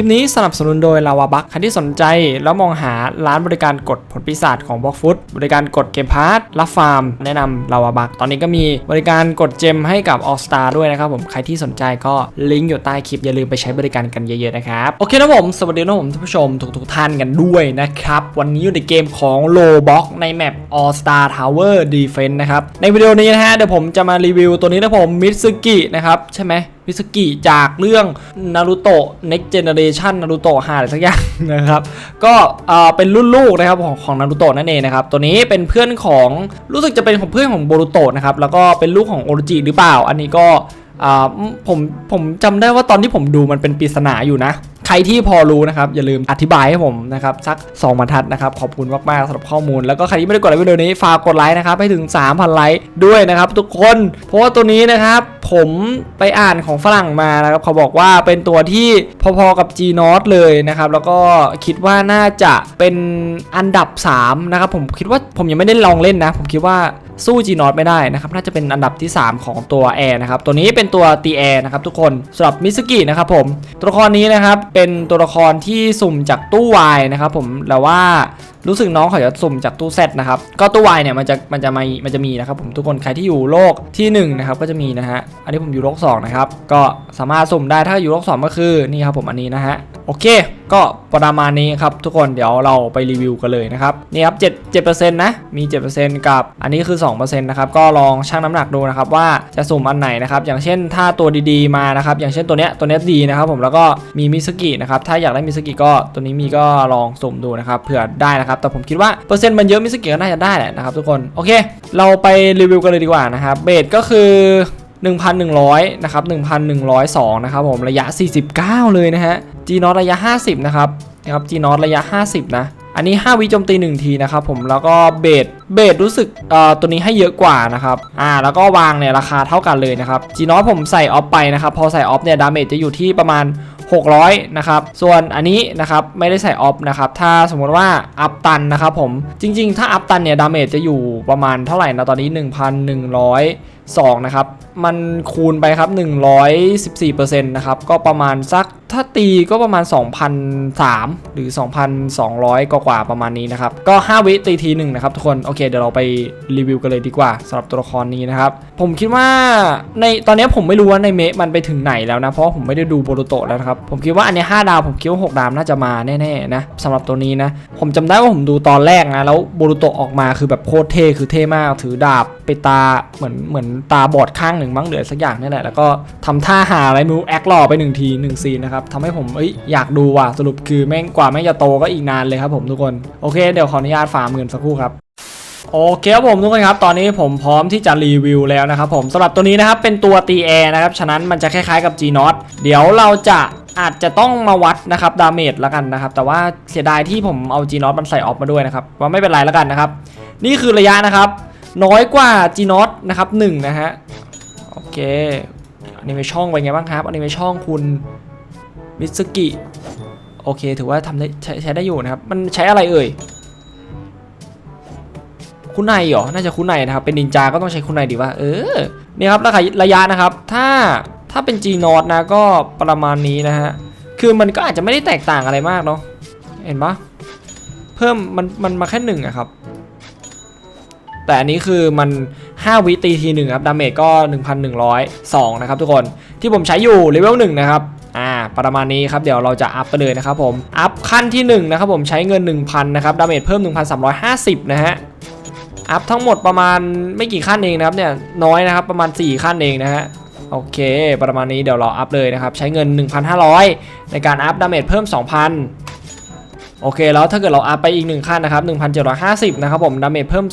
ลิปนี้สนับสนุนโดยลาวาบัคใครที่สนใจแล้วมองหาร้านบริการกดผลปีศาจของบล็อกฟุตบริการกดเกมพาร์ทรับฟาร์ม แนะนำลาวาบัคตอนนี้ก็มีบริการกดเจมให้กับ All Star ด้วยนะครับผมใครที่สนใจก็ลิงก์อยู่ใต้คลิปอย่าลืมไปใช้บริการกันเยอะๆนะครับโอเคนะผมสวัสดีนะผมท่านผู้ชมทุกๆท่านกันด้วยนะครับวันนี้อยู่ในเกมของ l o b o x ในแมป All Star Tower Defense นะครับในวิดีโอนี้นะฮะเดี๋ยวผมจะมารีวิวตัวนี้นะผมมิตซึกินะครับใช่ไหมมิสกิจากเรื่องนารูโตะ Next Generation นารูโตะหาอะไรสักอย่างนะครับ ก็เป็นรุ่นลูกนะครับของของนารูโตะนั่นเองนะครับ ตัวนี้เป็นเพื่อนของรู้สึกจะเป็นของเพื่อนของโบรูโตะนะครับ แล้วก็เป็นลูกของโอรจิหรือเปล่า อันนี้ก็ผมผมจำได้ว่าตอนที่ผมดูมันเป็นปริศนาอยู่นะ ใครที่พอรู้นะครับ อย่าลืมอธิบายให้ผมนะครับ สัก 2บรรทัดนะครับ ขอบคุณมากๆสำหรับข้อมูล แล้วก็ใครที่ไม่ได้กดไลค์วิดีโอนี้ ฝากกดไลค์นะครับ ให้ถึง 3,000 ไลค์ด้วยนะครับ ทุกคน เพราะว่าตัวนี้นะครับ ผมไปอ่านของฝรั่งมานะครับเขาบอกว่าเป็นตัวที่พอๆกับ G n o t เลยนะครับ แล้วก็คิดว่าน่าจะเป็นอันดับ 3 นะครับ ผมคิดว่าผมยังไม่ได้ลองเล่นนะ ผมคิดว่า สู้ G n o t ไม่ได้นะครับน่าจะเป็นอันดับที่ 3 ของตัวแอร์นะครับตัวนี้เป็นตัวตีแอร์นะครับทุกคนสำหรับมิสกินะครับผมตัวละครนี้นะครับเป็นตัวละครที่สุ่มจากตู้วายนะครับผมแต่ว่ารู้สึกน้องเขาจะสุ่มจากตู้เซตนะครับ ก็ตู้วายเนี่ยมันจะมันจะมีมันจะมีนะครับผมทุกคนใครที่อยู่โลกที่1นะครับก็จะมีนะฮะอันนี้ผมอยู่โลก2นะครับก็สามารถสุ่มได้ถ้าอยู่โลก2ก็คือนี่ครับผมอันนี้นะฮะโอเค ก็ประมาณนี้ครับทุกคนเดี๋ยวเราไปรีวิวกันเลยนะครับนี่ครับ7 7%นะมี7%กับอันนี้คือ2%นะครับก็ลองชั่งน้ำหนักดูนะครับว่าจะสุ่มอันไหนนะครับอย่างเช่นถ้าตัวดีๆมานะครับอย่างเช่นตัวเนี้ยตัวเนี้ยดีนะครับผมแล้วก็มีมิสกินะครับถ้าอยากได้มิสกิก็ตัวนี้มีก็ลองสุ่มดูนะครับเผื่อได้นะครับแต่ผมคิดว่าเปอร์เซ็นต์มันเยอะมิสกิก็น่าจะได้แหละนะครับทุกคนโอเค เราไปรีวิวกันเลยดีกว่านะครับเบสก็คือ 1,100 นะครับ 1,102 นะครับผม ระยะ 49 เลยนะฮะ G n o t ระยะ 50 นะครับ นะครับ G n o t ระยะ 50 นะ อันนี้ 5 วิโจมตี 1 ทีนะครับผม แล้วก็เบสเบสรู้สึกเอ่อตัวนี้ให้เยอะกว่านะครับ อ่า แล้วก็วางเนี่ยราคาเท่ากันเลยนะครับ G n o t ผมใส่ออฟไปนะครับ พอใส่ออฟเนี่ยดาเมจจะอยู่ที่ประมาณ600 นะครับ ส่วนอันนี้นะครับไม่ได้ใส่ออฟนะครับ ถ้าสมมติว่าอัพตันนะครับผม จริง ๆ ถ้าอัพตันเนี่ยดาเมจจะอยู่ประมาณเท่าไหร่นะตอนนี้ 2นะครับมันคูณไปครับ 114%นะครับก็ประมาณสักถ้าตีก็ประมาณ 2,003 หรือ 2,200 กว่าๆประมาณนี้นะครับ ก็ 5 วิตีทีหนึ่งนะครับทุกคนโอเคเดี๋ยวเราไปรีวิวกันเลยดีกว่าสำหรับตัวละครนี้นะครับ ผมคิดว่าในตอนนี้ผมไม่รู้ว่าในเมะมันไปถึงไหนแล้วนะ เพราะผมไม่ได้ดูโบโรโตแล้วนะครับ ผมคิดว่าอันนี้ 5 ดาวผมคิดว่า 6 ดาวน่าจะมาแน่ๆนะสำหรับตัวนี้นะ ผมจำได้ว่าผมดูตอนแรกนะแล้วโบโรโตออกมาคือแบบโคตรเท่คือเท่มากถือดาบไปตาเหมือนเหมือนตาบอดข้างหนึ่งมั้งเหลือสักอย่างนี่แหละแล้วก็ทำท่าหาอะไรมูแอคหล่อไปหนึ่งทีหนึ่งซีนนะครับทำให้ผมเอ้ยอยากดูว่ะสรุปคือแม่งกว่าแม่งจะโตก็อีกนานเลยครับผมทุกคนโอเคเดี๋ยวขออนุญาตฝากเงินสักครู่ครับโอเคครับผมทุกคนครับ ตอนนี้ผมพร้อมที่จะรีวิวแล้วนะครับผมสำหรับตัวนี้นะครับเป็นตัวตีแอร์นะครับ ฉะนั้นมันจะคล้ายๆกับ G n o t เดี๋ยวเราจะอาจจะต้องมาวัดนะครับดาเมจแล้วกันนะครับ แต่ว่าเสียดายที่ผมเอา G n o t มันใส่ออฟมาด้วยนะครับ ว่าไม่เป็นไรแล้วกันนะครับ นี่คือระยะนะครับ น้อยกว่า G n o t นะครับหนึ่งนะฮะ โอเคอันนี้ไปช่องเป็นไงบ้างครับอันนี้ไปช่องคุณมิสกิโอเค ถือว่าทำได้ใช้ได้อยู่นะครับ มันใช้อะไรเอ่ย คุณนายเหรอ น่าจะคุณนายนะครับ เป็นนินจา ก็ต้องใช้คุณนายดีว่า เออ นี่ครับระยะระยะนะครับ ถ้า ถ้าเป็น G n o t นะ ก็ประมาณนี้นะฮะ คือมันก็อาจจะไม่ได้แตกต่างอะไรมากเนาะ เห็นปะเพิ่มมัน มันมาแค่หนึ่งอะครับ แต่อันนี้คือมัน 5 วิตีทีหนึ่งครับ ดาเมจก็ 1,102 นะครับทุกคน ที่ผมใช้อยู่เลเวล1นะครับอ่าประมาณนี้ครับเดี๋ยวเราจะอัพไปเลยนะครับผม อัพขั้นที่1นะครับผมใช้เงิน 1,000 นะครับ ดาเมจเพิ่ม 1,350 นะฮะ อัพทั้งหมดประมาณไม่กี่ขั้นเองนะครับเนี่ยน้อยนะครับประมาณ 4 ขั้นเองนะฮะโอเค ประมาณนี้เดี๋ยวเราอัพเลยนะครับ ใช้เงิน 1,500 ในการอัพดาเมจเพิ่ม 2,000 โอเคแล้วถ้าเกิดเราอัพไปอีก1ขั้นนะครับ1,750นะครับผมดาเมจเพิ่ม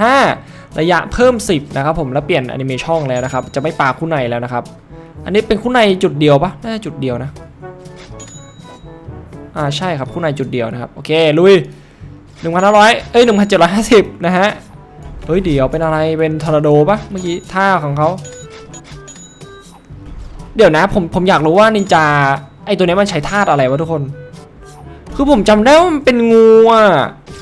2,500ระยะเพิ่ม 10นะครับผมแล้วเปลี่ยนแอนิเมชันแล้วนะครับจะไม่ปาคู่ในแล้วนะครับ อันนี้เป็นคู่ในจุดเดียวปะน่าจะจุดเดียวนะอ่าใช่ครับคู่ในจุดเดียวนะครับโอเคลุย1,500เอ้ย1,750นะฮะเฮ้ยเดี๋ยวเป็นอะไรเป็นทอร์นาโดปะเมื่อกี้ท่าของเขาเดี๋ยวนะผมผมอยากรู้ว่านินจาไอตัวนี้มันใช้ธาตุอะไรวะทุกคน คือผมจำได้ว่ามันเป็นงูอะ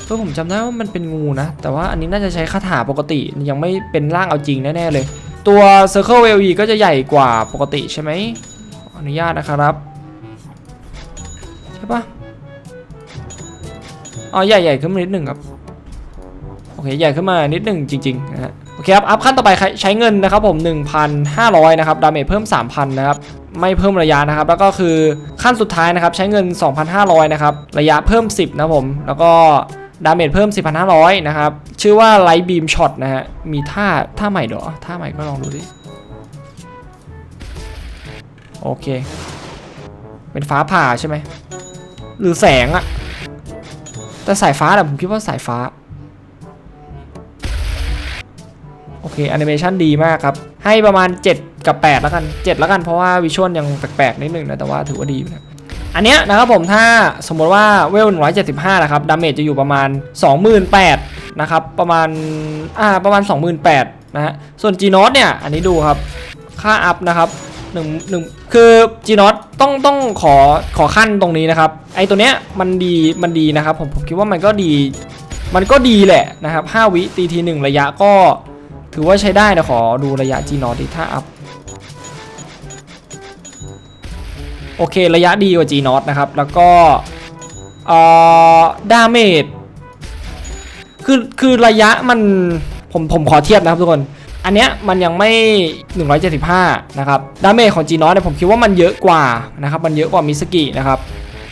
เออผมจำได้ว่ามันเป็นงูนะ แต่ว่าอันนี้น่าจะใช้คาถาปกติยังไม่เป็นร่างเอาจริงแน่ๆเลย ตัว Circle w e ก็จะใหญ่กว่าปกติใช่ไหมอนุญาตนะครับ ใช่ปะอ๋อใหญ่ใหญ่ขึ้นมานิดหนึ่งครับ โอเคใหญ่ขึ้นมานิดหนึ่งจริงๆนะฮะโอเคครับ อัพขั้นต่อไปใช้เงินนะครับผม 1,500 นะครับ ดาเมจเพิ่ม 3,000 นะครับ ไม่เพิ่มระยะนะครับ แล้วก็คือขั้นสุดท้ายนะครับใช้เงิน 2,500 นะครับ ระยะเพิ่ม 10 นะผม แล้วก็ดาเมจเพิ่ม4,500 นะครับ ชื่อว่าไลท์บีมช็อตนะฮะ มีท่าท่าใหม่เดี๋ยวท่าใหม่ก็ลองดูดิ โอเค เป็นฟ้าผ่าใช่ไหม หรือแสงอะแต่สายฟ้าแหละผมคิดว่าสายฟ้า โอเคแอนิเมชันดีมากครับ ให้ประมาณ 7 กับ 8 แล้วกัน 7 แล้วกันเพราะว่าวิชวลยังแปลกๆนิดนึงนะ แต่ว่าถือว่าดีนะอันเนี้ยนะครับผมถ้าสมมติว่าเวล 175 นะครับ ดาเมจจะอยู่ประมาณ 28,000นะครับ ประมาณ อ่า ประมาณ 28,000นะฮะ ส่วน g n o t เนี่ย อันนี้ดูครับ ค่าอัพนะครับหนึ่งหนึ่งคือ g n o t ต้องต้องขอขอขั้นตรงนี้นะครับ ไอตัวเนี้ยมันดีมันดีนะครับผมผมคิดว่ามันก็ดี มันก็ดีแหละนะครับ 5 วิตีทีหนึ่งระยะก็ ถือว่าใช้ได้นะขอดูระยะ G นอดีถ้าอัพโอเคระยะดีกว่า G นอตนะครับ แล้วก็เอ่อดาเมจคือคือระยะมันผมผมขอเทียบนะครับทุกคน อันเนี้ยมันยังไม่ 175 นะครับ ดาเมจของ G นอตเนี่ยผมคิดว่ามันเยอะกว่านะครับ มันเยอะกว่ามิสกินะครับ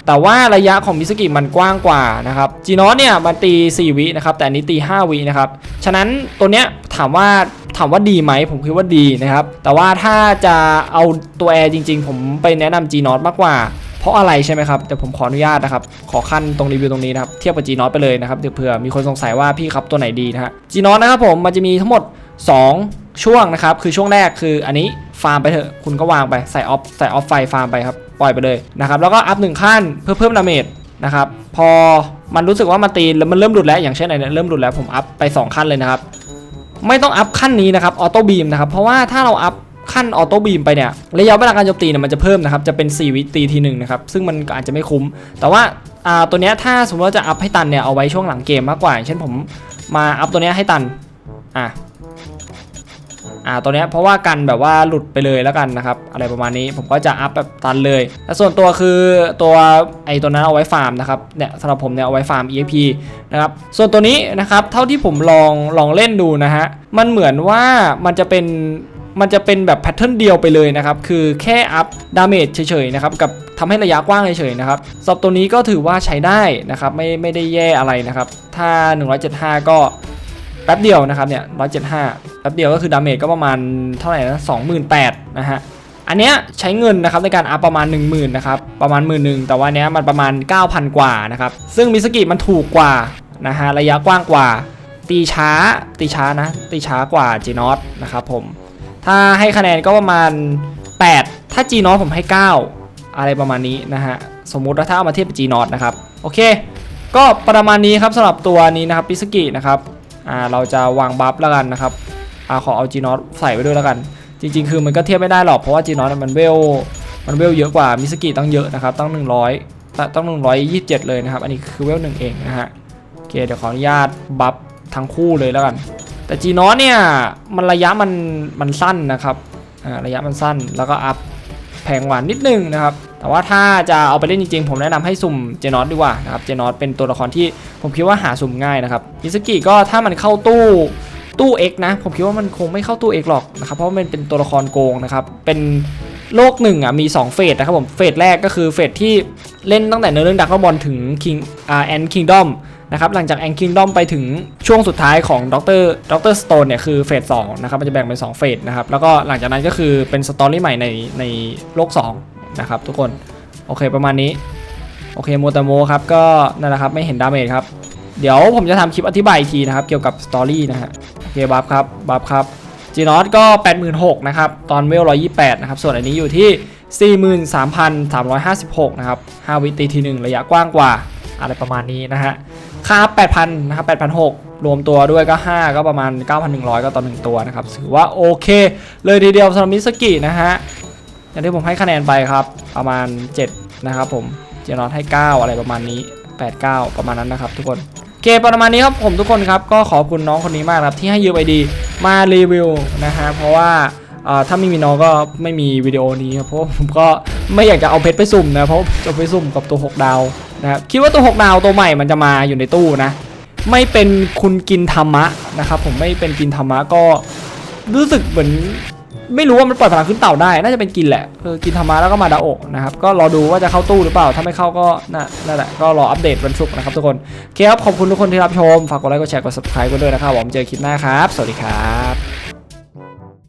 แต่ว่าระยะของมิสกิมันกว้างกว่านะครับจีนอสเนี่ยมันตี 4 วินะครับแต่อันนี้ตี 5 วินะครับฉะนั้นตัวเนี้ยถามว่าถามว่าดีไหมผมคิดว่าดีนะครับ แต่ว่าถ้าจะเอาตัวแอร์จริง ๆ ผมไปแนะนำ G นอตมากกว่า เพราะอะไรใช่ไหมครับเดี๋ยวผมขออนุญาตนะครับ ขอขั้นตรงรีวิวตรงนี้นะครับ เทียบกับ G นอตไปเลยนะครับเดี๋ยวเผื่อมีคนสงสัยว่าพี่ครับตัวไหนดีนะฮะ G นอตนะครับผมมันจะมีทั้งหมด 2 ช่วงนะครับ คือช่วงแรกคืออันนี้ฟาร์มไปเถอะคุณก็วางไปใส่ออฟใส่ออฟไฟฟาร์มไปครับ ปล่อยไปเลยนะครับแล้วก็อัพหนึ่งขั้นเพื่อเพิ่มดาเมจนะครับพอมันรู้สึกว่ามันตีแล้วมันเริ่มหลุดแล้วอย่างเช่นไหนเนี่ยเริ่มหลุดแล้วผมอัพไป 2 ขั้นเลยนะครับไม่ต้องอัพขั้นนี้นะครับออโต้บีมนะครับเพราะว่าถ้าเราอัพขั้นออโต้บีมไปเนี่ยระยะเวลาการโจมตีเนี่ยมันจะเพิ่มนะครับจะเป็น 4 วิตีทีหนึ่งนะครับซึ่งมันอาจจะไม่คุ้ม แต่ว่าอ่าตัวเนี้ยถ้าสมมติว่าจะอัพให้ตันเนี่ยเอาไว้ช่วงหลังเกมมากกว่าอย่างเช่นผมมาอัพตัวเนี้ยให้ตันอะ อ่าตัวเนี้ยเพราะว่ากันแบบว่าหลุดไปเลยแล้วกันนะครับอะไรประมาณนี้ผมก็จะอัพแบบตันเลยและส่วนตัวคือตัวไอตัวนั้นเอาไว้ฟาร์มนะครับเนี่ยสำหรับผมเนี่ยเอาไว้ฟาร์ม EXP นะครับส่วนตัวนี้นะครับเท่าที่ผมลองลองเล่นดูนะฮะมันเหมือนว่ามันจะเป็นมันจะเป็นแบบแพทเทิร์นเดียวไปเลยนะครับ คือแค่อัพดาเมจเฉยๆนะครับ กับทำให้ระยะกว้างเฉยๆนะครับสำหรับตัวนี้ก็ถือว่าใช้ได้นะครับ ไม่ไม่ได้แย่อะไรนะครับ ถ้า 175 ก็ แป๊บเดียวนะครับเนี่ย175แป๊บเดียวก็คือดาเมจก็ประมาณเท่าไหร่นะ28,000นะฮะอันเนี้ยใช้เงินนะครับในการอัพประมาณ 10,000นะครับประมาณ1 0 0 0 0แต่ว่าเนี้ยมันประมาณ 9,000 กว่านะครับซึ่งมิสกิมันถูกกว่านะฮะระยะกว้างกว่า ตีช้าตีช้านะตีช้ากว่าจีนอสนะครับผมถ้าให้คะแนนก็ประมาณ 8 ถ้าจีนอสผมให้ 9 อะไรประมาณนี้นะฮะสมมุติว่าถ้าเอามาเทียบกับจีนอสนะครับโอเค ก็ประมาณนี้ครับสำหรับตัวนี้นะครับมิสกินะครับ อ่าเราจะวางบัฟแล้วกันนะครับอ่าขอเอา G n o t ใส่ไว้ด้วยแล้วกัน จริง ๆ คือมันก็เทียบไม่ได้หรอกเพราะว่า G n o t มันเวลมันเวลเยอะกว่ามิสกิตั้งเยอะนะครับตั้ง 100ตตั้ง127 เลยนะครับ อันนี้คือเวลหนึ่งเองนะฮะโอเคเดี๋ยวขออนุญาตบัฟทั้งคู่เลยแล้วกัน แต่ G n o t เนี่ยมันระยะมันมันสั้นนะครับอ่าระยะมันสั้นแล้วก็อัพแพงกว่านิดนึงนะครับ แต่ว่าถ้าจะเอาไปเล่นจริงๆ ผมแนะนำให้สุ่มเจนอตดีกว่านะครับ เจนอตเป็นตัวละครที่ผมคิดว่าหาสุ่มง่ายนะครับมิสกิก็ถ้ามันเข้าตู้ตู้ X นะ ผมคิดว่ามันคงไม่เข้าตู้ X หรอกนะครับ เพราะว่ามันเป็นตัวละครโกงนะครับ เป็นโลกหนึ่งอะมี 2 เฟสนะครับผม เฟสแรกก็คือเฟสที่เล่นตั้งแต่เนื้อเรื่องดักบอลถึง King อ่าแอนคิงดอมนะครับ หลังจากแอนคิงดอมไปถึงช่วงสุดท้ายของด็อกเตอร์ด็อกเตอร์สโตนเนี่ยคือเฟสสองนะครับ มันจะแบ่งเป็น 2 เฟสนะครับ แล้วก็หลังจากนั้นก็คือเป็นสตอรี่ใหม่ในในโลก 2 นะครับทุกคนโอเคประมาณนี้โอเคโมตโมครับก็นั่นแหละครับไม่เห็นดาเมจครับเดี๋ยวผมจะทำคลิปอธิบายอีกทีนะครับเกี่ยวกับสตอรี่นะฮะโอเคบัฟครับบัฟครับจีนอสก็ 86,000นะครับตอนเวล128นะครับส่วนอันนี้อยู่ที่ 43,356นะครับ5วิตีทีหนึ่งระยะกว้างกว่าอะไรประมาณนี้นะฮะค่า8,000นะครับ8,600รวมตัวด้วยก็ 5 ก็ประมาณ 9,100 ก็ต่อ 1 ตัวนะครับถือว่าโอเค เลยทีเดียวสำหรับมิสกินะฮะ อย่างที่ผมให้คะแนนไปครับ ประมาณ 7 นะครับผมเจนอตให้ 9 อะไรประมาณนี้ 8 9 ประมาณนั้นนะครับ ทุกคนโอเคประมาณนี้ครับผมทุกคนครับก็ขอบคุณน้องคนนี้มากครับที่ให้ยืมไอดีมารีวิวนะฮะเพราะว่าถ้าไม่มีน้องก็ไม่มีวิดีโอนี้ครับเพราะผมก็ไม่อยากจะเอาเพชรไปสุ่มนะเพราะจะไปสุ่มกับตัว 6 ดาวนะครับคิดว่าตัว 6 ดาวตัวใหม่มันจะมาอยู่ในตู้นะ ไม่เป็นคุณกินธรรมะนะครับผมไม่เป็นกินธรรมะก็รู้สึกเหมือน ไม่รู้ว่ามันปล่อยพลังขึ้นเต่าได้ น่าจะเป็นกินแหละเออกินธรรมะแล้วก็มาดาโอกนะครับ ก็รอดูว่าจะเข้าตู้หรือเปล่า ถ้าไม่เข้าก็นั่นแหละ ก็รออัปเดตวันศุกร์นะครับทุกคนโอเคครับ ขอบคุณทุกคนที่รับชม ฝากกดไลค์ กดแชร์ กด subscribe กันด้วยนะครับ ผม เจอคลิปหน้าครับ สวัสดีครับ